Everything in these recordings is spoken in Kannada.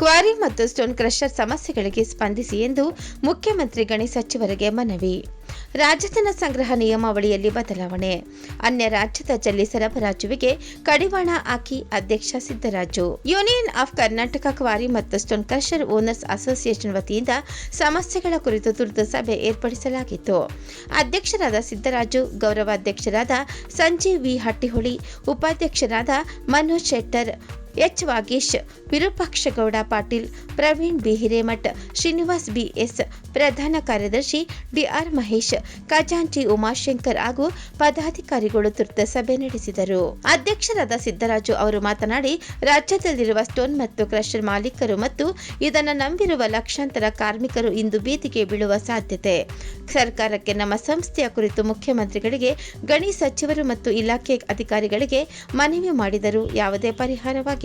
ಕ್ವಾರಿ ಮತ್ತು ಸ್ಟೋನ್ ಕ್ರಷರ್ ಸಮಸ್ಯೆಗಳಿಗೆ ಸ್ಪಂದಿಸಿ ಎಂದು ಮುಖ್ಯಮಂತ್ರಿ ಗಣಿ ಸಚಿವರಿಗೆ ಮನವಿ. ರಾಜಧನ ಸಂಗ್ರಹ ನಿಯಮಾವಳಿಯಲ್ಲಿ ಬದಲಾವಣೆ. ಅನ್ಯ ರಾಜ್ಯದ ಜಲ್ಲಿ ಸರಬರಾಜುವಿಗೆ ಕಡಿವಾಣ ಹಾಕಿ ಅಧ್ಯಕ್ಷ Siddaraju. Union of Karnataka quarry ಮತ್ತು ಸ್ಟೋನ್ ಕ್ರಷರ್ ಓನರ್ಸ್ ಅಸೋಸಿಯೇಷನ್ ವತಿಯಿಂದ ಸಮಸ್ಯೆಗಳ ಕುರಿತು ತುರ್ತು ಸಭೆ ಏರ್ಪಡಿಸಲಾಗಿತ್ತು. ಅಧ್ಯಕ್ಷರಾದ ಸಿದ್ದರಾಜು, ಗೌರವಾಧ್ಯಕ್ಷರಾದ ಸಂಜೀವ್ ವಿ ಹಟ್ಟಿಹೊಳಿ, ಉಪಾಧ್ಯಕ್ಷರಾದ Manoj Shettar H Vagesh, Virupakshagouda Patil, Praveen B Hiremath Srinivas BS, ಪ್ರಧಾನ ಕಾರ್ಯದರ್ಶಿ ಡಿಆರ್ ಮಹೇಶ್, ಖಜಾಂಚಿ ಉಮಾಶಂಕರ್ ಹಾಗೂ ಪದಾಧಿಕಾರಿಗಳು ತುರ್ತ ಸಭೆ ನಡೆಸಿದರು. ಅಧ್ಯಕ್ಷರಾದ ಸಿದ್ದರಾಜು ಅವರು ಮಾತನಾಡಿ, ರಾಜ್ಯದಲ್ಲಿರುವ ಸ್ಟೋನ್ ಮತ್ತು ಕ್ರಷರ್ ಮಾಲೀಕರು ಮತ್ತು ಇದನ್ನು ನಂಬಿರುವ ಲಕ್ಷಾಂತರ ಕಾರ್ಮಿಕರು ಇಂದು ಬೀದಿಗೆ ಬೀಳುವ ಸಾಧ್ಯತೆ. ಸರ್ಕಾರಕ್ಕೆ ನಮ್ಮ ಸಂಸ್ಥೆಯ ಕುರಿತು ಮುಖ್ಯಮಂತ್ರಿಗಳಿಗೆ, ಗಣಿ ಸಚಿವರು ಮತ್ತು ಇಲಾಖೆ ಅಧಿಕಾರಿಗಳಿಗೆ ಮನವಿ ಮಾಡಿದರೂ ಯಾವುದೇ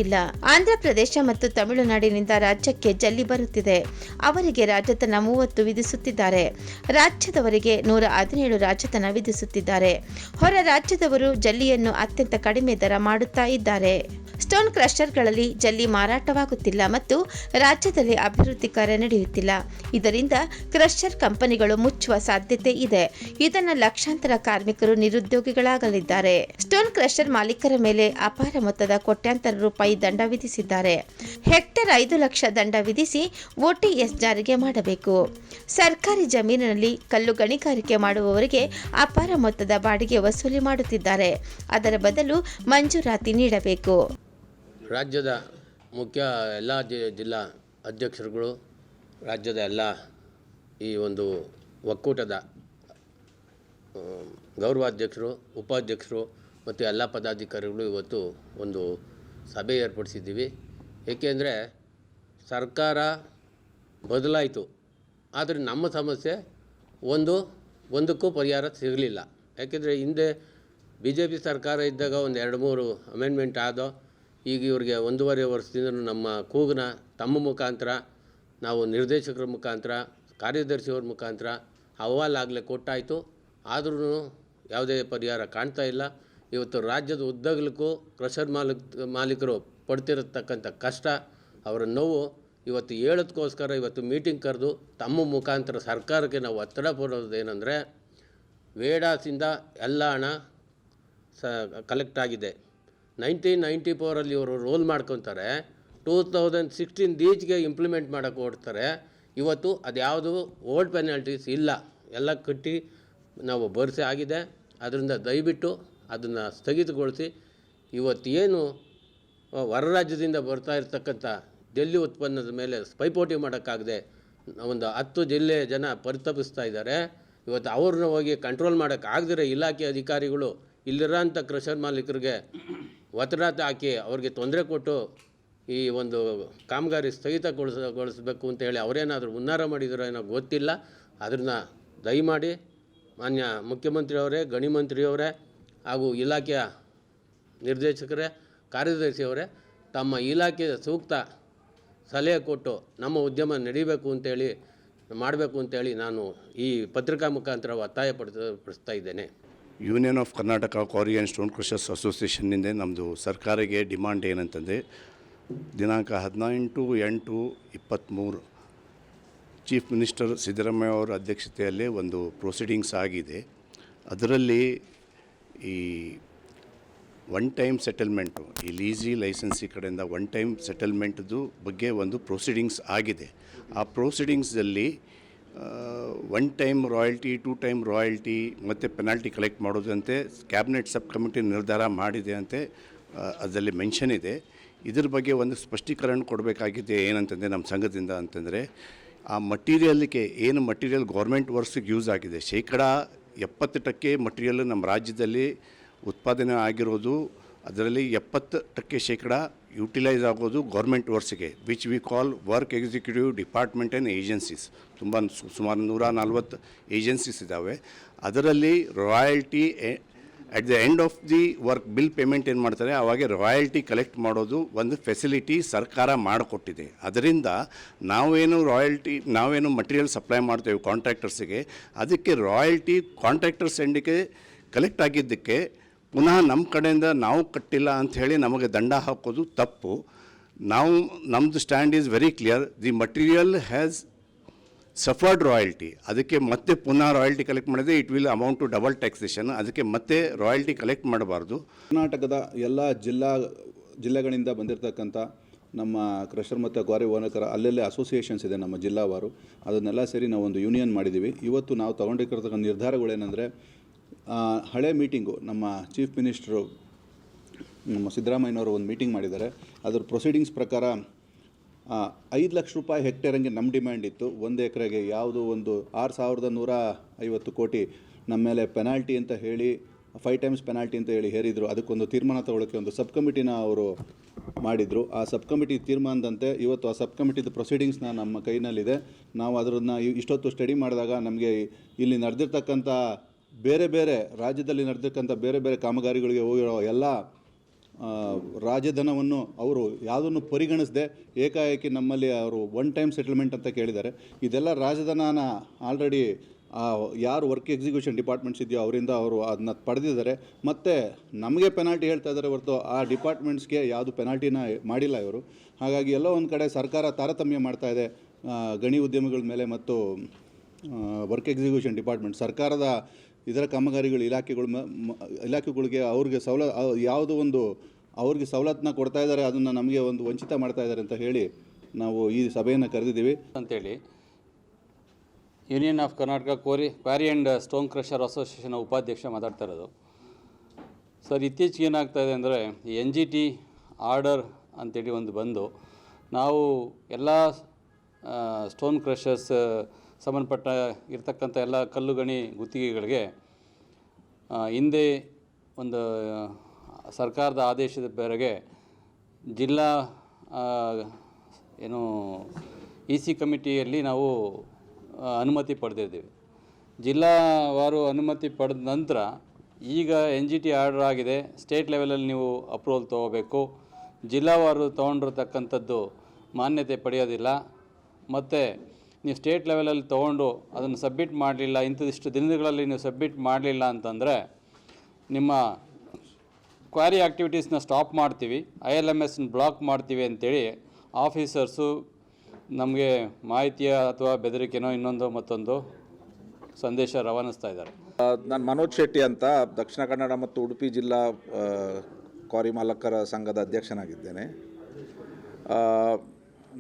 ಪರಿಹಾರವಾಗಿಲ್ಲ ಆಂಧ್ರಪ್ರದೇಶ ಮತ್ತು ತಮಿಳುನಾಡಿನಿಂದ ರಾಜ್ಯಕ್ಕೆ ಜಲ್ಲಿ ಬರುತ್ತಿದೆ. ಅವರಿಗೆ ರಾಜತನ ಮೂವತ್ತು ವಿಧಿಸುತ್ತಿದ್ದಾರೆ. ರಾಜ್ಯದವರಿಗೆ ನೂರ ಹದಿನೇಳು ರಾಜತನ ವಿಧಿಸುತ್ತಿದ್ದಾರೆ. ಹೊರ ರಾಜ್ಯದವರು ಜಲ್ಲಿಯನ್ನು ಅತ್ಯಂತ ಕಡಿಮೆ ದರ ಮಾಡುತ್ತಾ ಇದ್ದಾರೆ. ಸ್ಟೋನ್ ಕ್ರಷರ್ಗಳಲ್ಲಿ ಜಲ್ಲಿ ಮಾರಾಟವಾಗುತ್ತಿಲ್ಲ ಮತ್ತು ರಾಜ್ಯದಲ್ಲಿ ಅಭಿವೃದ್ಧಿ ಕಾರ್ಯ ನಡೆಯುತ್ತಿಲ್ಲ. ಇದರಿಂದ ಕ್ರಷರ್ ಕಂಪನಿಗಳು ಮುಚ್ಚುವ ಸಾಧ್ಯತೆ ಇದೆ. ಇದನ್ನು ಲಕ್ಷಾಂತರ ಕಾರ್ಮಿಕರು ನಿರುದ್ಯೋಗಿಗಳಾಗಲಿದ್ದಾರೆ. ಸ್ಟೋನ್ ಕ್ರಷರ್ ಮಾಲೀಕರ ಮೇಲೆ ಅಪಾರ ಮೊತ್ತದ ಕೋಟ್ಯಾಂತರ ರೂಪಾಯಿ ದಂಡ ವಿಧಿಸಿದ್ದಾರೆ. ಹೆಕ್ಟರ್ ಐದು ಲಕ್ಷ ದಂಡ ವಿಧಿಸಿ ಓಟಿಎಸ್ ಜಾರಿಗೆ ಮಾಡಬೇಕು. ಸರ್ಕಾರಿ ಜಮೀನಿನಲ್ಲಿ ಕಲ್ಲು ಗಣಿಗಾರಿಕೆ ಮಾಡುವವರಿಗೆ ಅಪಾರ ಮೊತ್ತದ ಬಾಡಿಗೆ ವಸೂಲಿ ಮಾಡುತ್ತಿದ್ದಾರೆ. ಅದರ ಬದಲು ಮಂಜೂರಾತಿ ನೀಡಬೇಕು. ರಾಜ್ಯದ ಮುಖ್ಯ ಎಲ್ಲ ಜಿಲ್ಲಾ ಅಧ್ಯಕ್ಷರುಗಳು, ರಾಜ್ಯದ ಎಲ್ಲ ಈ ಒಂದು ಒಕ್ಕೂಟದ ಗೌರವಾಧ್ಯಕ್ಷರು, ಉಪಾಧ್ಯಕ್ಷರು ಮತ್ತು ಎಲ್ಲ ಪದಾಧಿಕಾರಿಗಳು ಇವತ್ತು ಒಂದು ಸಭೆ ಏರ್ಪಡಿಸಿದ್ದೀವಿ. ಏಕೆಂದರೆ ಸರ್ಕಾರ ಬದಲಾಯಿತು. ಆದರೆ ನಮ್ಮ ಸಮಸ್ಯೆ ಒಂದು, ಒಂದಕ್ಕೂ ಪರಿಹಾರ ಸಿಗಲಿಲ್ಲ. ಯಾಕೆಂದರೆ ಹಿಂದೆ ಬಿ ಜೆ ಪಿ ಸರ್ಕಾರ ಇದ್ದಾಗ ಒಂದು ಎರಡು ಮೂರು ಅಮೆಂಡ್ಮೆಂಟ್ ಆದೋ ಈಗ ಇವರಿಗೆ ಒಂದೂವರೆ ವರ್ಷದಿಂದ ನಮ್ಮ ಕೂಗನ ತಮ್ಮ ಮುಖಾಂತರ, ನಾವು ನಿರ್ದೇಶಕರ ಮುಖಾಂತರ, ಕಾರ್ಯದರ್ಶಿಯವ್ರ ಮುಖಾಂತರ ಅಹವಾಲಾಗಲೇ ಕೊಟ್ಟಾಯಿತು. ಆದ್ರೂ ಯಾವುದೇ ಪರಿಹಾರ ಕಾಣ್ತಾ ಇಲ್ಲ. ಇವತ್ತು ರಾಜ್ಯದ ಉದ್ದಗಲಕ್ಕೂ ಕ್ರಷರ್ ಮಾಲೀಕ್, ಮಾಲೀಕರು ಪಡ್ತಿರತಕ್ಕಂಥ ಕಷ್ಟ, ಅವರ ನೋವು ಇವತ್ತು ಹೇಳೋದಕ್ಕೋಸ್ಕರ ಇವತ್ತು ಮೀಟಿಂಗ್ ಕರೆದು ತಮ್ಮ ಮುಖಾಂತರ ಸರ್ಕಾರಕ್ಕೆ ನಾವು ಒತ್ತಡ ಕೊಡೋದು ವೇಡಾಸಿಂದ ಎಲ್ಲ ಹಣ ಸ, ಕಲೆಕ್ಟ್ ಆಗಿದೆ. ನೈನ್ಟೀನ್ ನೈಂಟಿ ಫೋರಲ್ಲಿ ಇವರು ರೋಲ್ ಮಾಡ್ಕೊತಾರೆ. ಟೂ ತೌಸಂಡ್ ಸಿಕ್ಸ್ಟೀನ್ ಈಚ್ಗೆ ಇಂಪ್ಲಿಮೆಂಟ್ ಮಾಡೋಕ್ಕೆ ಓಡ್ತಾರೆ. ಇವತ್ತು ಅದ್ಯಾವುದು ಓಲ್ಡ್ ಪೆನಾಲ್ಟೀಸ್ ಇಲ್ಲ. ಎಲ್ಲ ಕಟ್ಟಿ ನಾವು ಬರ್ಸಿ ಆಗಿದೆ. ಅದರಿಂದ ದಯವಿಟ್ಟು ಅದನ್ನು ಸ್ಥಗಿತಗೊಳಿಸಿ. ಇವತ್ತೇನು ಹೊರ ರಾಜ್ಯದಿಂದ ಬರ್ತಾ ಇರ್ತಕ್ಕಂಥ ಡೆಲ್ಲಿ ಉತ್ಪನ್ನದ ಮೇಲೆ ಪೈಪೋಟಿ ಮಾಡೋಕ್ಕಾಗದೆ ಒಂದು ಹತ್ತು ಜಿಲ್ಲೆ ಜನ ಪರಿತಪಿಸ್ತಾ ಇದ್ದಾರೆ. ಇವತ್ತು ಅವ್ರನ್ನ ಹೋಗಿ ಕಂಟ್ರೋಲ್ ಮಾಡೋಕ್ಕಾಗದಿರೋ ಇಲಾಖೆ ಅಧಿಕಾರಿಗಳು ಇಲ್ಲಿರೋಂಥ ಕ್ರಷರ್ ಮಾಲೀಕರಿಗೆ ಒತ್ತಡ ಹಾಕಿ ಅವ್ರಿಗೆ ತೊಂದರೆ ಕೊಟ್ಟು ಈ ಒಂದು ಕಾಮಗಾರಿ ಸ್ಥಗಿತಗೊಳಿಸ ಗೊಳಿಸಬೇಕು ಅಂತ ಹೇಳಿ ಅವರೇನಾದರೂ ಹುನ್ನಾರ ಮಾಡಿದಾರೋ ಏನೋ ಗೊತ್ತಿಲ್ಲ. ಅದನ್ನು ದಯಮಾಡಿ ಮಾನ್ಯ ಮುಖ್ಯಮಂತ್ರಿಯವರೇ ಗಣಿಮಂತ್ರಿಯವರೇ ಹಾಗೂ ಇಲಾಖೆಯ ನಿರ್ದೇಶಕರೇ, ಕಾರ್ಯದರ್ಶಿಯವರೇ ತಮ್ಮ ಇಲಾಖೆಯ ಸೂಕ್ತ ಸಲಹೆ ಕೊಟ್ಟು ನಮ್ಮ ಉದ್ಯಮ ನಡೀಬೇಕು ಅಂತೇಳಿ ಮಾಡಬೇಕು ಅಂತೇಳಿ ನಾನು ಈ ಪತ್ರಿಕಾ ಮುಖಾಂತರ ಒತ್ತಾಯ ಪಡಿಸ ಪಡಿಸ್ತಾ ಇದ್ದೇನೆ. Union of Karnataka quarry and stone crushers ಅಸೋಸಿಯೇಷನ್ನಿಂದ ನಮ್ಮದು ಸರ್ಕಾರಕ್ಕೆ ಡಿಮಾಂಡ್ ಏನಂತಂದರೆ, ದಿನಾಂಕ ಹದಿನೆಂಟು ಎಂಟು ಇಪ್ಪತ್ತ್ಮೂರು ಚೀಫ್ ಮಿನಿಸ್ಟರ್ ಸಿದ್ದರಾಮಯ್ಯ ಅವರ ಅಧ್ಯಕ್ಷತೆಯಲ್ಲಿ ಒಂದು ಪ್ರೊಸೀಡಿಂಗ್ಸ್ ಆಗಿದೆ. ಅದರಲ್ಲಿ ಈ ಒನ್ ಟೈಮ್ ಸೆಟಲ್ಮೆಂಟು ಈ ಲೀಸಿ ಲೈಸೆನ್ಸಿ ಕಡೆಯಿಂದ ಒನ್ ಟೈಮ್ ಸೆಟಲ್ಮೆಂಟ್ದು ಬಗ್ಗೆ ಒಂದು ಪ್ರೊಸೀಡಿಂಗ್ಸ್ ಆಗಿದೆ. ಆ ಪ್ರೊಸೀಡಿಂಗ್ಸಲ್ಲಿ one time royalty two time royalty ಮತ್ತು ಪೆನಾಲ್ಟಿ ಕಲೆಕ್ಟ್ ಮಾಡೋದಂತೆ ಕ್ಯಾಬಿನೆಟ್ ಸಬ್ ಕಮಿಟಿ ನಿರ್ಧಾರ ಮಾಡಿದೆ ಅಂತೆ ಅದರಲ್ಲಿ ಮೆನ್ಷನ್ ಇದೆ. ಇದ್ರ ಬಗ್ಗೆ ಒಂದು ಸ್ಪಷ್ಟೀಕರಣ ಕೊಡಬೇಕಾಗಿದೆ ಏನಂತಂದರೆ ನಮ್ಮ ಸಂಘದಿಂದ ಅಂತಂದರೆ, ಆ ಮಟೀರಿಯಲ್ಗೆ ಏನು ಮಟೀರಿಯಲ್ ಗೌರ್ಮೆಂಟ್ ವರ್ಕ್ಸಿಗೆ ಯೂಸ್ ಆಗಿದೆ. ಶೇಕಡ ಎಪ್ಪತ್ತು ಟಕ್ಕೆ ಮಟೀರಿಯಲ್ ನಮ್ಮ ರಾಜ್ಯದಲ್ಲಿ ಉತ್ಪಾದನೆ ಆಗಿರೋದು, ಅದರಲ್ಲಿ ಎಪ್ಪತ್ತು ಟಕ್ಕೆ ಶೇಕಡ ಯುಟಿಲೈಸ್ ಆಗೋದು government ವರ್ಸ್ಗೆ which we call work executive department and agencies ತುಂಬ ಸುಮಾರು ನೂರ ನಲ್ವತ್ತು ಏಜೆನ್ಸೀಸ್ ಇದ್ದಾವೆ ಅದರಲ್ಲಿ royalty at the end of the work bill payment ಏನು ಮಾಡ್ತಾರೆ? ಅವಾಗೆ ರಾಯಲ್ಟಿ ಕಲೆಕ್ಟ್ ಮಾಡೋದು ಒಂದು ಫೆಸಿಲಿಟಿ ಸರ್ಕಾರ ಮಾಡಿಕೊಟ್ಟಿದೆ. ಅದರಿಂದ ನಾವೇನು ರಾಯಲ್ಟಿ ನಾವೇನು ಮಟೀರಿಯಲ್ ಸಪ್ಲೈ ಮಾಡ್ತೇವೆ ಕಾಂಟ್ರಾಕ್ಟರ್ಸಿಗೆ ಅದಕ್ಕೆ ರಾಯಲ್ಟಿ ಕಾಂಟ್ರಾಕ್ಟರ್ಸ್ ಎಂಡಿಗೆ ಕಲೆಕ್ಟ್ ಆಗಿದ್ದಕ್ಕೆ ಪುನಃ ನಮ್ಮ ಕಡೆಯಿಂದ ನಾವು ಕಟ್ಟಿಲ್ಲ ಅಂಥೇಳಿ ನಮಗೆ ದಂಡ ಹಾಕೋದು ತಪ್ಪು. ನಾವು ನಮ್ಮದು stand is very clear the material has suffered royalty ಅದಕ್ಕೆ ಮತ್ತೆ ಪುನಃ ರಾಯಲ್ಟಿ ಕಲೆಕ್ಟ್ ಮಾಡಿದ್ರೆ it will amount to double taxation ಅದಕ್ಕೆ ಮತ್ತೆ ರಾಯಲ್ಟಿ ಕಲೆಕ್ಟ್ ಮಾಡಬಾರ್ದು. ಕರ್ನಾಟಕದ ಎಲ್ಲ ಜಿಲ್ಲಾ, ಜಿಲ್ಲೆಗಳಿಂದ ಬಂದಿರತಕ್ಕಂಥ ನಮ್ಮ ಕ್ರಷರ್ ಮತ್ತು ಗ್ವಾರಿ ಓನಕರ ಅಲ್ಲಲ್ಲೇ ಅಸೋಸಿಯೇಷನ್ಸ್ ಇದೆ ನಮ್ಮ ಜಿಲ್ಲಾವಾರು. ಅದನ್ನೆಲ್ಲ ಸೇರಿ ನಾವು ಒಂದು ಯೂನಿಯನ್ ಮಾಡಿದ್ದೀವಿ. ಇವತ್ತು ನಾವು ತಗೊಂಡಿರ್ತಕ್ಕಂಥ ನಿರ್ಧಾರಗಳೇನೆಂದರೆ ಹಳೆ ಮೀಟಿಂಗು ನಮ್ಮ ಚೀಫ್ ಮಿನಿಸ್ಟ್ರು ನಮ್ಮ ಸಿದ್ದರಾಮಯ್ಯನವರು ಒಂದು ಮೀಟಿಂಗ್ ಮಾಡಿದ್ದಾರೆ. ಅದ್ರ ಪ್ರೊಸೀಡಿಂಗ್ಸ್ ಪ್ರಕಾರ ಐದು ಲಕ್ಷ ರೂಪಾಯಿ ಹೆಕ್ಟೇರಂಗೆ ನಮ್ಮ ಡಿಮ್ಯಾಂಡ್ ಇತ್ತು. ಒಂದು ಎಕರೆಗೆ ಯಾವುದು ಒಂದು ಆರು ಸಾವಿರದ ನೂರ ಐವತ್ತು ಕೋಟಿ ನಮ್ಮ ಮೇಲೆ ಪೆನಾಲ್ಟಿ ಅಂತ ಹೇಳಿ ಫೈವ್ ಟೈಮ್ಸ್ ಪೆನಾಲ್ಟಿ ಅಂತ ಹೇಳಿ ಹೇರಿದರು. ಅದಕ್ಕೊಂದು ತೀರ್ಮಾನ ತಗೊಳ್ಳೋಕ್ಕೆ ಒಂದು ಸಬ್ ಕಮಿಟಿನ ಅವರು ಮಾಡಿದರು. ಆ ಸಬ್ ಕಮಿಟಿ ತೀರ್ಮಾನದಂತೆ ಇವತ್ತು ಆ ಸಬ್ ಕಮಿಟಿದು ಪ್ರೊಸೀಡಿಂಗ್ಸ್ನ ನಮ್ಮ ಕೈನಲ್ಲಿದೆ. ನಾವು ಅದರನ್ನು ಇಷ್ಟೊತ್ತು ಸ್ಟಡಿ ಮಾಡಿದಾಗ ನಮಗೆ ಇಲ್ಲಿ ನಡೆದಿರ್ತಕ್ಕಂಥ ಬೇರೆ ಬೇರೆ ರಾಜ್ಯದಲ್ಲಿ ನಡೆದಿರ್ತಕ್ಕಂಥ ಬೇರೆ ಬೇರೆ ಕಾಮಗಾರಿಗಳಿಗೆ ಹೋಗಿರೋ ಎಲ್ಲ ರಾಜಧನವನ್ನು ಅವರು ಯಾವುದನ್ನು ಪರಿಗಣಿಸದೆ ಏಕಾಏಕಿ ನಮ್ಮಲ್ಲಿ ಅವರು ಒನ್ ಟೈಮ್ ಸೆಟಲ್ಮೆಂಟ್ ಅಂತ ಕೇಳಿದ್ದಾರೆ. ಇದೆಲ್ಲ ರಾಜಧನನ ಆಲ್ರೆಡಿ ಯಾರು ವರ್ಕ್ ಎಕ್ಸಿಕ್ಯೂಷನ್ ಡಿಪಾರ್ಟ್ಮೆಂಟ್ಸ್ ಇದೆಯೋ ಅವರಿಂದ ಅವರು ಅದನ್ನ ಪಡೆದಿದ್ದಾರೆ. ಮತ್ತು ನಮಗೆ ಪೆನಾಲ್ಟಿ ಹೇಳ್ತಾ ಇದ್ದಾರೆ ಹೊರತು ಆ ಡಿಪಾರ್ಟ್ಮೆಂಟ್ಸ್ಗೆ ಯಾವುದು ಪೆನಾಲ್ಟಿನ ಮಾಡಿಲ್ಲ ಇವರು. ಹಾಗಾಗಿ ಎಲ್ಲೋ ಒಂದು ಕಡೆ ಸರ್ಕಾರ ತಾರತಮ್ಯ ಮಾಡ್ತಾ ಇದೆ ಗಣಿ ಉದ್ಯಮಗಳ ಮೇಲೆ ಮತ್ತು ವರ್ಕ್ ಎಕ್ಸಿಕ್ಯೂಷನ್ ಡಿಪಾರ್ಟ್ಮೆಂಟ್ ಸರ್ಕಾರದ ಇದರ ಕಾಮಗಾರಿಗಳು ಇಲಾಖೆಗಳು ಇಲಾಖೆಗಳಿಗೆ ಅವ್ರಿಗೆ ಸವಲ ಯಾವುದೋ ಒಂದು ಅವ್ರಿಗೆ ಸವಲತ್ತನ್ನ ಕೊಡ್ತಾ ಇದ್ದಾರೆ, ಅದನ್ನು ನಮಗೆ ಒಂದು ವಂಚಿತ ಮಾಡ್ತಾ ಇದ್ದಾರೆ ಅಂತ ಹೇಳಿ ನಾವು ಈ ಸಭೆಯನ್ನು ಕರೆದಿದ್ದೀವಿ. ಅಂತೇಳಿ union of Karnataka quarry quarry and stone crusher association ಉಪಾಧ್ಯಕ್ಷ ಮಾತಾಡ್ತಾ ಇರೋದು. ಸರ್ ಇತ್ತೀಚೆಗೆ ಏನಾಗ್ತಾ ಇದೆ ಅಂದರೆ ಎನ್ ಜಿ ಟಿ ಆರ್ಡರ್ ಅಂತೇಳಿ ಒಂದು ಬಂದು, ನಾವು ಎಲ್ಲ ಸ್ಟೋನ್ ಕ್ರಷರ್ಸ್ ಸಂಬಂಧಪಟ್ಟ ಇರತಕ್ಕಂಥ ಎಲ್ಲ ಕಲ್ಲು ಗಣಿ ಗುತ್ತಿಗೆಗಳಿಗೆ ಹಿಂದೆ ಒಂದು ಸರ್ಕಾರದ ಆದೇಶದ ಬೇರೆಗೆ ಜಿಲ್ಲಾ ಏನು, ಇ ಸಿ ಕಮಿಟಿಯಲ್ಲಿ ನಾವು ಅನುಮತಿ ಪಡೆದಿದ್ದೀವಿ. ಜಿಲ್ಲಾವಾರು ಅನುಮತಿ ಪಡೆದ ನಂತರ ಈಗ ಎನ್ ಜಿ ಟಿ ಆರ್ಡರ್ ಆಗಿದೆ. ಸ್ಟೇಟ್ ಲೆವೆಲಲ್ಲಿ ನೀವು ಅಪ್ರೂವಲ್ ತೊಗೋಬೇಕು. ಜಿಲ್ಲಾವಾರು ತೊಗೊಂಡಿರ್ತಕ್ಕಂಥದ್ದು ಮಾನ್ಯತೆ ಪಡೆಯೋದಿಲ್ಲ. ಮತ್ತು ನೀವು ಸ್ಟೇಟ್ ಲೆವೆಲಲ್ಲಿ ತೊಗೊಂಡು ಅದನ್ನು ಸಬ್ಮಿಟ್ ಮಾಡಲಿಲ್ಲ ಇಂಥದಿಷ್ಟು ದಿನಗಳಲ್ಲಿ ನೀವು ಸಬ್ಮಿಟ್ ಮಾಡಲಿಲ್ಲ ಅಂತಂದರೆ ನಿಮ್ಮ ಕ್ವಾರಿ ಆ್ಯಕ್ಟಿವಿಟೀಸ್ನ ಸ್ಟಾಪ್ ಮಾಡ್ತೀವಿ, ಐ ಎಲ್ ಎಂ ಎಸ್ನ ಬ್ಲಾಕ್ ಮಾಡ್ತೀವಿ ಅಂತೇಳಿ ಆಫೀಸರ್ಸು ನಮಗೆ ಮಾಹಿತಿಯ ಅಥವಾ ಬೆದರಿಕೆನೋ ಇನ್ನೊಂದು ಮತ್ತೊಂದು ಸಂದೇಶ ರವಾನಿಸ್ತಾ ಇದ್ದಾರೆ. ನಾನು ಮನೋಜ್ ಶೆಟ್ಟಿ ಅಂತ ದಕ್ಷಿಣ ಕನ್ನಡ ಮತ್ತು ಉಡುಪಿ ಜಿಲ್ಲಾ ಕ್ವಾರಿ ಮಾಲಕರ ಸಂಘದ ಅಧ್ಯಕ್ಷನಾಗಿದ್ದೇನೆ.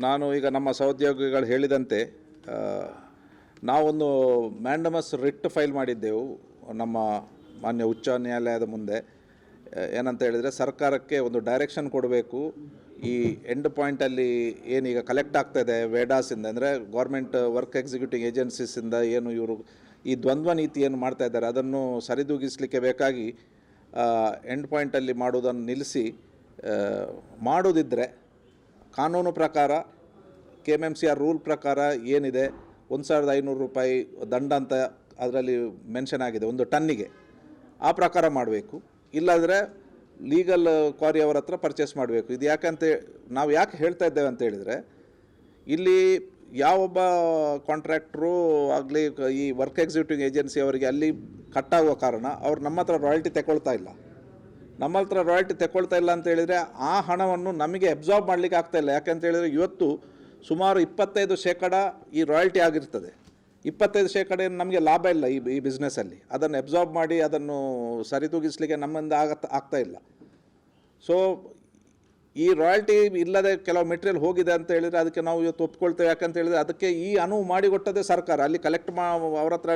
ನಾನು ಈಗ ನಮ್ಮ ಸಹೋದ್ಯೋಗಿಗಳು ಹೇಳಿದಂತೆ ನಾವೊಂದು ಮ್ಯಾಂಡಮಸ್ ರಿಟ್ ಫೈಲ್ ಮಾಡಿದ್ದೆವು ನಮ್ಮ ಮಾನ್ಯ ಉಚ್ಚ ನ್ಯಾಯಾಲಯದ ಮುಂದೆ. ಏನಂತ ಹೇಳಿದರೆ ಸರ್ಕಾರಕ್ಕೆ ಒಂದು ಡೈರೆಕ್ಷನ್ ಕೊಡಬೇಕು. ಈ ಎಂಡ್ ಪಾಯಿಂಟಲ್ಲಿ ಏನೀಗ ಕಲೆಕ್ಟ್ ಆಗ್ತಾಯಿದೆ ವೇಡಾಸಿಂದ, ಅಂದರೆ ಗೌರ್ಮೆಂಟ್ ವರ್ಕ್ ಎಕ್ಸಿಕ್ಯೂಟಿವ್ ಏಜೆನ್ಸೀಸಿಂದ ಏನು ಇವರು ಈ ದ್ವಂದ್ವ ನೀತಿಯನ್ನು ಮಾಡ್ತಾ ಇದ್ದಾರೆ, ಅದನ್ನು ಸರಿದೂಗಿಸಲಿಕ್ಕೆ ಬೇಕಾಗಿ ಎಂಡ್ ಪಾಯಿಂಟಲ್ಲಿ ಮಾಡುವುದನ್ನು ನಿಲ್ಲಿಸಿ ಮಾಡೋದಿದ್ದರೆ ಕಾನೂನು ಪ್ರಕಾರ K M M C R rule ಪ್ರಕಾರ ಏನಿದೆ, ಒಂದು ಸಾವಿರದ ಐನೂರು ರೂಪಾಯಿ ದಂಡ ಅಂತ ಅದರಲ್ಲಿ ಮೆನ್ಷನ್ ಆಗಿದೆ, ಒಂದು ಟನ್ನಿಗೆ. ಆ ಪ್ರಕಾರ ಮಾಡಬೇಕು. ಇಲ್ಲಾಂದರೆ ಲೀಗಲ್ ಕ್ವಾರಿ ಅವರ ಹತ್ರ ಪರ್ಚೇಸ್ ಮಾಡಬೇಕು. ಇದು ಯಾಕಂತ ನಾವು ಯಾಕೆ ಹೇಳ್ತಾ ಇದ್ದೇವೆ ಅಂತ ಹೇಳಿದರೆ, ಇಲ್ಲಿ ಯಾವೊಬ್ಬ ಕಾಂಟ್ರಾಕ್ಟ್ರು ಆಗಲಿ ಈ ವರ್ಕ್ ಎಕ್ಸಿಕ್ಯೂಟಿವ್ ಏಜೆನ್ಸಿ ಅವರಿಗೆ ಅಲ್ಲಿ ಕಟ್ಟಾಗುವ ಕಾರಣ ಅವ್ರು ನಮ್ಮ ಹತ್ರ ರಾಯಲ್ಟಿ ತಗೊಳ್ತಾ ಇಲ್ಲ. ನಮ್ಮ ಹತ್ರ ರಾಯಲ್ಟಿ ತಗೊಳ್ತಾ ಇಲ್ಲ ಅಂತ ಹೇಳಿದರೆ ಆ ಹಣವನ್ನು ನಮಗೆ ಅಬ್ಸಾರ್ಬ್ ಮಾಡಲಿಕ್ಕೆ ಆಗ್ತಾ ಇಲ್ಲ. ಯಾಕಂತ ಹೇಳಿದರೆ ಇವತ್ತು ಸುಮಾರು ಇಪ್ಪತ್ತೈದು ಶೇಕಡ ಈ ರಾಯಲ್ಟಿ ಆಗಿರ್ತದೆ. ಇಪ್ಪತ್ತೈದು ಶೇಕಡ ಏನು ನಮಗೆ ಲಾಭ ಇಲ್ಲ ಈ ಈ ಬಿಸ್ನೆಸ್ಸಲ್ಲಿ ಅದನ್ನು ಅಬ್ಸಾರ್ಬ್ ಮಾಡಿ ಅದನ್ನು ಸರಿದೂಗಿಸಲಿಕ್ಕೆ ನಮ್ಮಿಂದ ಆಗತ್ತ ಆಗ್ತಾ ಇಲ್ಲ. ಸೊ ಈ ರಾಯಲ್ಟಿ ಇಲ್ಲದೆ ಕೆಲವು ಮೆಟೀರಿಯಲ್ ಹೋಗಿದೆ ಅಂತ ಹೇಳಿದರೆ ಅದಕ್ಕೆ ನಾವು ಇವತ್ತು ಒಪ್ಕೊಳ್ತೇವೆ. ಯಾಕಂತ ಹೇಳಿದರೆ ಅದಕ್ಕೆ ಈ ಅನುವು ಮಾಡಿಕೊಟ್ಟದೇ ಸರ್ಕಾರ. ಅಲ್ಲಿ ಕಲೆಕ್ಟ್ ಮಾ, ಅವ್ರ ಹತ್ರ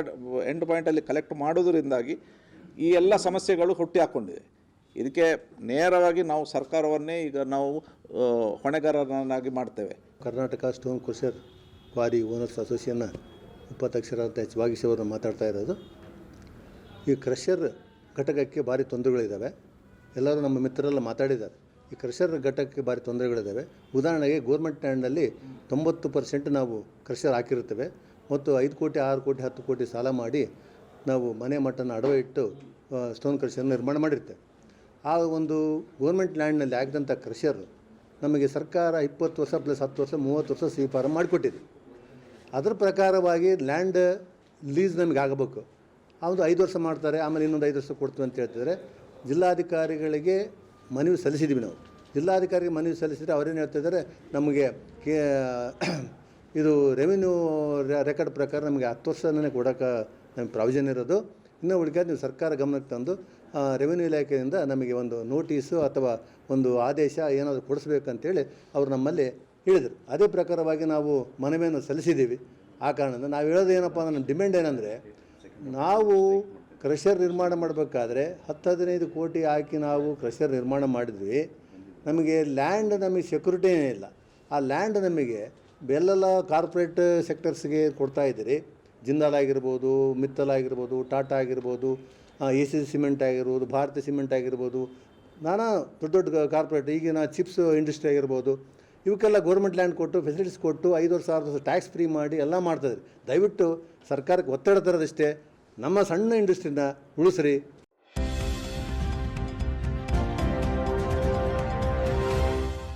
ಎಂಡ್ ಪಾಯಿಂಟಲ್ಲಿ ಕಲೆಕ್ಟ್ ಮಾಡೋದರಿಂದಾಗಿ ಈ ಎಲ್ಲ ಸಮಸ್ಯೆಗಳು ಹುಟ್ಟಿ ಹಾಕ್ಕೊಂಡಿದೆ ಇದಕ್ಕೆ ನೇರವಾಗಿ ನಾವು ಸರ್ಕಾರವನ್ನೇ ಈಗ ನಾವು ಹೊಣೆಗಾರರನ್ನಾಗಿ ಮಾಡ್ತೇವೆ. Karnataka stone crusher quarry owners ಅಸೋಸಿಯೇಷನ್ನ ಉಪಾಧ್ಯಕ್ಷರಾದ ಎಚ್ ವಾಗೀಶ್ ಅವರು ಮಾತಾಡ್ತಾ ಇರೋದು. ಈ ಕ್ರಷರ್ ಘಟಕಕ್ಕೆ ಭಾರಿ ತೊಂದರೆಗಳಿದ್ದಾವೆ ಎಲ್ಲರೂ ನಮ್ಮ ಮಿತ್ರರೆಲ್ಲ ಮಾತಾಡಿದ್ದಾರೆ. ಈ ಕ್ರಷರ್ ಘಟಕಕ್ಕೆ ಭಾರಿ ತೊಂದರೆಗಳಿದ್ದಾವೆ ಉದಾಹರಣೆಗೆ ಗೋರ್ಮೆಂಟ್ ಲ್ಯಾಂಡಲ್ಲಿ ತೊಂಬತ್ತು ಪರ್ಸೆಂಟ್ ನಾವು ಕ್ರಷರ್ ಹಾಕಿರ್ತೇವೆ ಮತ್ತು ಐದು ಕೋಟಿ, ಆರು ಕೋಟಿ, ಹತ್ತು ಕೋಟಿ ಸಾಲ ಮಾಡಿ ನಾವು ಮನೆ ಮಟ್ಟನ ಅಡವೆ ಇಟ್ಟು ಸ್ಟೋನ್ ಕ್ರಷರ್ ನಿರ್ಮಾಣ ಮಾಡಿರ್ತೇವೆ. ಆ ಒಂದು ಗೋರ್ಮೆಂಟ್ ಲ್ಯಾಂಡ್ನಲ್ಲಿ ಆಗಿದಂಥ ಕ್ರಷರ್ ನಮಗೆ ಸರ್ಕಾರ ಇಪ್ಪತ್ತು ವರ್ಷ ಪ್ಲಸ್ ಹತ್ತು ವರ್ಷ, ಮೂವತ್ತು ವರ್ಷ ಸ್ವೀಕಾರ ಮಾಡಿಕೊಟ್ಟಿದೆ. ಅದರ ಪ್ರಕಾರವಾಗಿ ಲ್ಯಾಂಡ್ ಲೀಸ್ ನಮಗೆ ಆಗಬೇಕು. ಒಂದು ಐದು ವರ್ಷ ಮಾಡ್ತಾರೆ, ಆಮೇಲೆ ಇನ್ನೊಂದು ಐದು ವರ್ಷ ಕೊಡ್ತೀವಿ ಅಂತ ಹೇಳ್ತಿದ್ರೆ ಜಿಲ್ಲಾಧಿಕಾರಿಗಳಿಗೆ ಮನವಿ ಸಲ್ಲಿಸಿದ್ವಿ ನಾವು. ಜಿಲ್ಲಾಧಿಕಾರಿಗೆ ಮನವಿ ಸಲ್ಲಿಸಿದರೆ ಅವರೇನು ಹೇಳ್ತಿದ್ದಾರೆ ನಮಗೆ ಕೇ ಇದು ರೆವಿನ್ಯೂ ರೆಕಾರ್ಡ್ ಪ್ರಕಾರ ನಮಗೆ ಹತ್ತು ವರ್ಷನೇ ಕೊಡೋಕೆ ನಮಗೆ ಪ್ರಾವಿಷನ್ ಇರೋದು. ಇನ್ನೂ ಉಳಿಕೆ ನೀವು ಸರ್ಕಾರ ಗಮನಕ್ಕೆ ತಂದು ರೆವಿನ್ಯೂ ಇಲಾಖೆಯಿಂದ ನಮಗೆ ಒಂದು ನೋಟಿಸು ಅಥವಾ ಒಂದು ಆದೇಶ ಏನಾದರೂ ಕೊಡಿಸ್ಬೇಕಂತೇಳಿ ಅವರು ನಮ್ಮಲ್ಲಿ ಹೇಳಿದರು. ಅದೇ ಪ್ರಕಾರವಾಗಿ ನಾವು ಮನವಿಯನ್ನು ಸಲ್ಲಿಸಿದ್ದೀವಿ. ಆ ಕಾರಣದಿಂದ ನಾವು ಹೇಳೋದು ಏನಪ್ಪ ಅಂದ್ರೆ ಡಿಮ್ಯಾಂಡ್ ಏನಂದರೆ ನಾವು ಕ್ರಷರ್ ನಿರ್ಮಾಣ ಮಾಡಬೇಕಾದ್ರೆ ಹತ್ತು ಹದಿನೈದು ಕೋಟಿ ಹಾಕಿ ನಾವು ಕ್ರಷರ್ ನಿರ್ಮಾಣ ಮಾಡಿದ್ವಿ. ನಮಗೆ ಲ್ಯಾಂಡ್ ನಮಗೆ ಸೆಕ್ಯೂರಿಟಿನೇ ಇಲ್ಲ. ಆ ಲ್ಯಾಂಡ್ ನಮಗೆ ಬೆಲ್ಲೆಲ್ಲ ಕಾರ್ಪೊರೇಟ್ ಸೆಕ್ಟರ್ಸ್ಗೆ ಕೊಡ್ತಾ ಇದ್ದೀರಿ. ಜಿಂದಾಲ್ ಆಗಿರ್ಬೋದು, ಮಿತ್ತಲ್ ಆಗಿರ್ಬೋದು, ಟಾಟಾ ಆಗಿರ್ಬೋದು ಎ ಸಿ ಸಿಮೆಂಟ್ ಆಗಿರ್ಬೋದು, ಭಾರತ ಸಿಮೆಂಟ್ ಆಗಿರ್ಬೋದು, ನಾನಾ ದೊಡ್ಡ ದೊಡ್ಡ ಕಾರ್ಪೊರೇಟ್, ಈಗಿನ ಚಿಪ್ಸ್ ಇಂಡಸ್ಟ್ರಿ ಆಗಿರ್ಬೋದು, ಇವಕ್ಕೆಲ್ಲ ಗೌರ್ಮೆಂಟ್ ಲ್ಯಾಂಡ್ ಕೊಟ್ಟು ಫೆಸಿಲಿಟೀಸ್ ಕೊಟ್ಟು, ಐದುವರೆ ಸಾವಿರ ಟ್ಯಾಕ್ಸ್ ಫ್ರೀ ಮಾಡಿ ಎಲ್ಲ ಮಾಡ್ತಾಯಿದ್ರು ದಯವಿಟ್ಟು ಸರ್ಕಾರಕ್ಕೆ ಒತ್ತಡ ತರೋದಷ್ಟೇ, ನಮ್ಮ ಸಣ್ಣ ಇಂಡಸ್ಟ್ರಿನ ಉಳಿಸ್ರಿ.